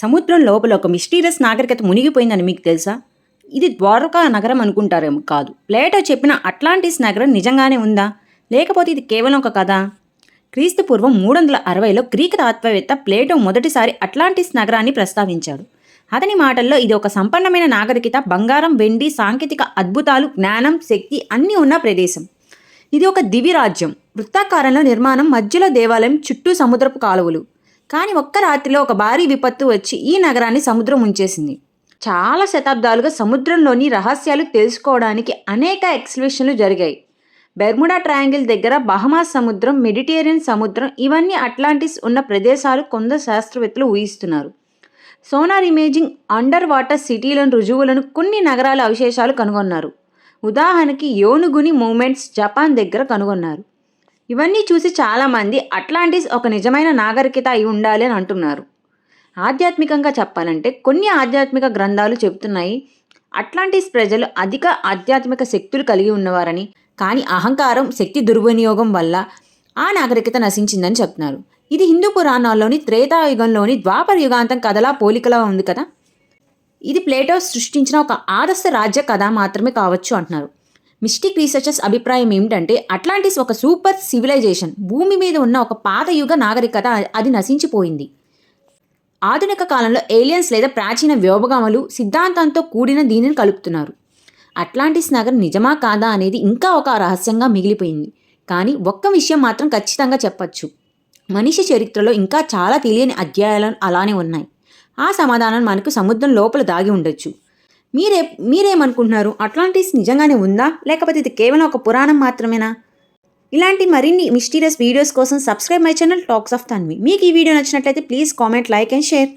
సముద్రం లోపల ఒక మిస్టీరియస్ నాగరికత మునిగిపోయిందని మీకు తెలుసా? ఇది ద్వారకా నగరం అనుకుంటారేమో కాదు. ప్లేటో చెప్పిన అట్లాంటిస్ నగరం నిజంగానే ఉందా? లేకపోతే ఇది కేవలం ఒక కథ? క్రీస్తు పూర్వం మూడు వందల అరవైలో గ్రీక్ తత్వవేత్త ప్లేటో మొదటిసారి అట్లాంటిస్ నగరాన్ని ప్రస్తావించాడు. అతని మాటల్లో ఇది ఒక సంపన్నమైన నాగరికత బంగారం వెండి సాంకేతిక అద్భుతాలు జ్ఞానం శక్తి అన్నీ ఉన్న ప్రదేశం. ఇది ఒక దివి రాజ్యం వృత్తాకారంలో నిర్మాణం మధ్యలో దేవాలయం చుట్టూ సముద్రపు కాలువలు. కానీ ఒక్క రాత్రిలో ఒక భారీ విపత్తు వచ్చి ఈ నగరాన్ని సముద్రం ఉంచేసింది చాలా శతాబ్దాలుగా సముద్రంలోని రహస్యాలు తెలుసుకోవడానికి అనేక ఎక్స్బిషన్లు జరిగాయి. బెర్ముడా ట్రయాంగిల్ దగ్గర బహమా సముద్రం మెడిటేరియన్ సముద్రం ఇవన్నీ అట్లాంటిస్ ఉన్న ప్రదేశాలు కొందరు శాస్త్రవేత్తలు ఊహిస్తున్నారు. సోనార్ ఇమేజింగ్ అండర్ వాటర్ సిటీలను రుజువులను కొన్ని నగరాల అవశేషాలు కనుగొన్నారు. ఉదాహరణకి యోనుగుని మూమెంట్స్ జపాన్ దగ్గర కనుగొన్నారు. ఇవన్నీ చూసి చాలామంది అట్లాంటిస్ ఒక నిజమైన నాగరికత అయి ఉండాలి అని అంటున్నారు. ఆధ్యాత్మికంగా చెప్పాలంటే కొన్ని ఆధ్యాత్మిక గ్రంథాలు చెబుతున్నాయి. అట్లాంటిస్ ప్రజలు అధిక ఆధ్యాత్మిక శక్తులు కలిగి ఉన్నవారని కానీ అహంకారం శక్తి దుర్వినియోగం వల్ల ఆ నాగరికత నశించిందని చెప్తున్నారు. ఇది హిందూ పురాణాల్లోని త్రేతాయుగంలోని ద్వాపర యుగాంతం కథలా పోలికలా ఉంది కదా? ఇది ప్లేటో సృష్టించిన ఒక ఆదర్శ రాజ్య కథ మాత్రమే కావచ్చు అంటున్నారు. మిస్టిక్ రీసెర్చర్స్ అభిప్రాయం ఏమిటంటే అట్లాంటిస్ ఒక సూపర్ సివిలైజేషన్ భూమి మీద ఉన్న ఒక పాత యుగ నాగరికత అది నశించిపోయింది. ఆధునిక కాలంలో ఏలియన్స్ లేదా ప్రాచీన వ్యోభగామలు సిద్ధాంతంతో కూడిన దీనిని కలుపుతున్నారు. అట్లాంటిస్ నగరం నిజమా కాదా అనేది ఇంకా ఒక రహస్యంగా మిగిలిపోయింది. కానీ ఒక్క విషయం మాత్రం ఖచ్చితంగా చెప్పచ్చు. మనిషి చరిత్రలో ఇంకా చాలా తెలియని అధ్యాయాలు అలానే ఉన్నాయి. ఆ సమాధానం మనకు సముద్రం లోపల దాగి ఉండొచ్చు. మీరే మీరేమనుకుంటున్నారు? అట్లాంటిస్ నిజంగానే ఉందా? లేకపోతే ఇది కేవలం ఒక పురాణం మాత్రమేనా? ఇలాంటి మరిన్ని మిస్టీరియస్ వీడియోస్ కోసం subscribe my channel talks of Tanvi. మీకు ఈ వీడియో నచ్చినట్లయితే please comment like and share.